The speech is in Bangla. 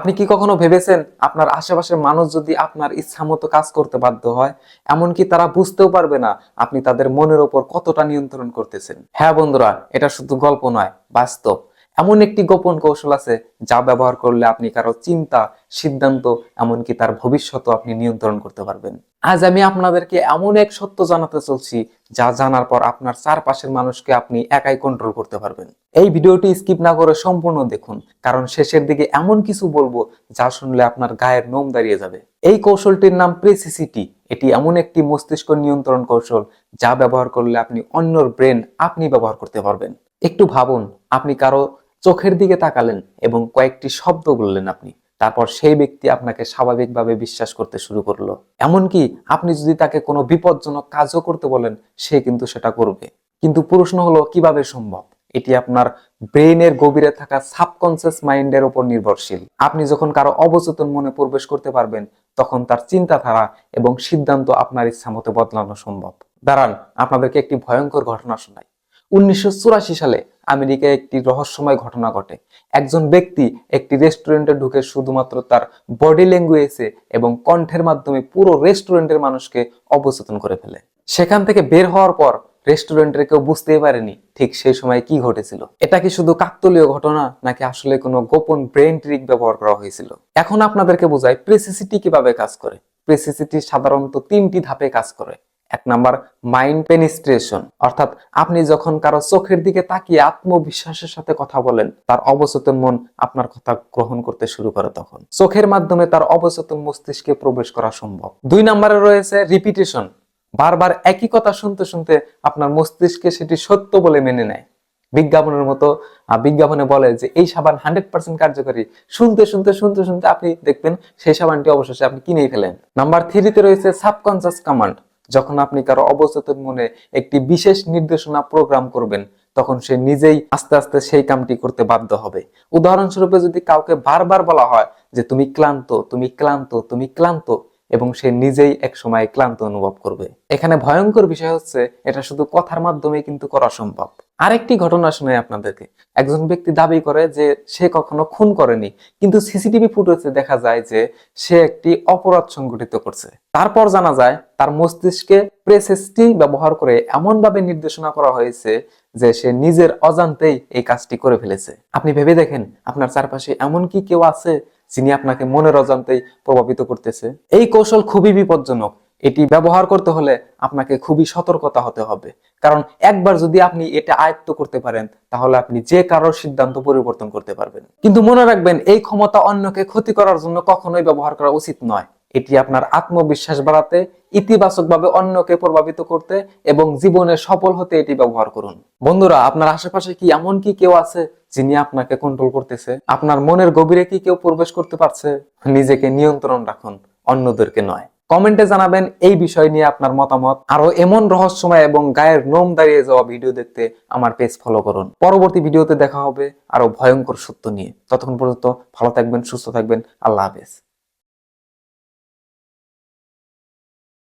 আপনি কি কখনো ভেবেছেন আপনার আশেপাশের মানুষ যদি আপনার ইচ্ছা মতো কাজ করতে বাধ্য হয়, এমনকি তারা বুঝতেও পারবে না আপনি তাদের মনের ওপর কতটা নিয়ন্ত্রণ করতেছেন? হ্যাঁ বন্ধুরা, এটা শুধু গল্প নয়, বাস্তব। এমন একটি গোপন কৌশল আছে যা ব্যবহার করলে আপনি কারও চিন্তা, সিদ্ধান্ত, এমনকি তার ভবিষ্যৎও আপনি নিয়ন্ত্রণ করতে পারবেন। আজ আমি আপনাদেরকে এমন এক সত্য জানাতে চলছি, যা জানার পর আপনার চারপাশের মানুষকে আপনি একাই কন্ট্রোল করতে পারবেন। এই ভিডিওটি স্কিপ না করে সম্পূর্ণ দেখুন, কারণ শেষের দিকে এমন কিছু বলব, যা শুনলে আপনার গায়ের নোম দাঁড়িয়ে যাবে। এই কৌশলটির নাম প্রেসিসিটি এটি এমন একটি মস্তিষ্ক নিয়ন্ত্রণ কৌশল, যা ব্যবহার করলে আপনি অন্যর ব্রেন আপনি ব্যবহার করতে পারবেন। একটু ভাবুন, আপনি কারও চোখের দিকে তাকালেন এবং কয়েকটি শব্দ বললেন আপনি। তারপর সেই ব্যক্তি আপনাকে স্বাভাবিকভাবে বিশ্বাস করতে শুরু করল। এমনকি আপনি যদি তাকে কোনো বিপজ্জনক কাজও করতে বলেন, সে কিন্তু সেটা করবে। কিন্তু প্রশ্ন হলো, কীভাবে সম্ভব? এটি আপনার ব্রেইনের গভীরে থাকা সাবকনসিয়াস মাইন্ডের উপর নির্ভরশীল। আপনি যখন কারও অবচেতন মনে প্রবেশ করতে পারবেন, তখন তার চিন্তাধারা এবং সিদ্ধান্ত আপনার ইচ্ছা মতো বদলানো সম্ভব। দাঁড়ান, আপনাদেরকে একটি ভয়ঙ্কর ঘটনা শোনাই। উনিশশো সালে আমেরিকায় একটি রহস্যময় ঘটনা ঘটে। একজন ব্যক্তি একটি রেস্টুরেন্টে ঢুকে শুধুমাত্র তার বডি ল্যাঙ্গুয়েজে এবং কণ্ঠের মাধ্যমে পুরো রেস্টুরেন্টের মানুষকে অবচেতন করে ফেলে। সেখান থেকে বের হওয়ার পর রেস্টুরেন্টের কেউ বুঝতেই পারেনি ঠিক সেই সময় কি ঘটেছিল। এটা কি শুধু কাকতলীয় ঘটনা নাকি আসলে কোনো গোপন ব্রেন ট্রিক ব্যবহার করা হয়েছিল? এখন আপনাদেরকে বোঝায় প্রেসিসিটি কীভাবে কাজ করে। প্রেসিসিটি সাধারণত তিনটি ধাপে কাজ করে। এক নাম্বার মাইন্ড পেনিস্ট্রেশন অর্থাৎ আপনি যখন কারও চোখের দিকে তাকিয়ে আত্মবিশ্বাসের সাথে কথা বলেন, তার অবচেতন মন আপনার কথা গ্রহণ করতে শুরু করে তখন। চোখের মাধ্যমে তার অবচেতন মস্তিষ্কে প্রবেশ করা সম্ভব। দুই নম্বরে রয়েছে রিপিটেশন বারবার একই কথা শুনতে শুনতে আপনার মস্তিষ্কে সেটি সত্য বলে মেনে নেয়। বিজ্ঞাপনের মতো বিজ্ঞাপনে বলে যে, এই সাবান হান্ড্রেড পার্সেন্ট কার্যকরী। শুনতে শুনতে শুনতে শুনতে আপনি দেখবেন সেই সাবানটি অবশেষে আপনি কিনেই ফেলেন। নাম্বার থ্রিতে রয়েছে সাবকনসিয়াস কমান্ড যখন আপনি কারও অবচেতন মনে একটি বিশেষ নির্দেশনা প্রোগ্রাম করবেন, তখন সে নিজেই আস্তে আস্তে সেই কামটি করতে বাধ্য হবে। উদাহরণস্বরূপে যদি কাউকে বারবার বলা হয় যে, তুমি ক্লান্ত তুমি ক্লান্ত তুমি ক্লান্ত, এবং সে নিজেই এক সময় ক্লান্ত অনুভব করবে। এখানে ভয়ঙ্কর বিষয় হচ্ছে, এটা শুধু কথার মাধ্যমে কিন্তু করা সম্ভব। আরেকটি ঘটনা শুনে আপনাদেরকে। একজন ব্যক্তি দাবি করে যে সে কখনো খুন করেনি, কিন্তু সিসিটিভি ফুটেজে দেখা যায় যে সে একটি অপরাধ সংঘটিত করছে। তারপর জানা যায় তার মস্তিষ্কে প্রেসেসটি ব্যবহার করে এমন ভাবে নির্দেশনা করা হয়েছে যে সে নিজের অজান্তেই এই কাজটি করে ফেলেছে। আপনি ভেবে দেখেন, আপনার চারপাশে এমন কি কেউ আছে যিনি আপনাকে মনের অজান্তেই প্রভাবিত করতেছে? এই কৌশল খুবই বিপজ্জনক। এটি ব্যবহার করতে হলে আপনাকে খুবই সতর্কতা হতে হবে। কারণ একবার যদি আপনি এটা আয়ত্ত করতে পারেন, তাহলে আপনি যে কারোর সিদ্ধান্ত পরিবর্তন করতে পারবেন। কিন্তু মনে রাখবেন, এই ক্ষমতা অন্যকে ক্ষতি করার জন্য কখনোই ব্যবহার করা উচিত নয়। এটি আপনার আত্মবিশ্বাস বাড়াতে, ইতিবাচকভাবে অন্যকে প্রভাবিত করতে এবং জীবনে সফল হতে এটি ব্যবহার করুন। বন্ধুরা, আপনার আশেপাশে কি এমন কি কেউ আছে যিনি আপনাকে কন্ট্রোল করতেছে? আপনার মনের গভীরে কি কেউ প্রবেশ করতে পারছে? নিজেকে নিয়ন্ত্রণ রাখুন, অন্যদেরকে নয়। কমেন্টে জানাবেন এই বিষয় নিয়ে আপনার মতামত। আরও এমন রহস্যময় এবং গায়ের নোম দাঁড়িয়ে যাওয়া ভিডিও দেখতে আমার পেজ ফলো করুন। পরবর্তী ভিডিওতে দেখা হবে আরও ভয়ঙ্কর সত্য নিয়ে। ততক্ষণ পর্যন্ত ভালো থাকবেন, সুস্থ থাকবেন। আল্লাহ হাফেজ।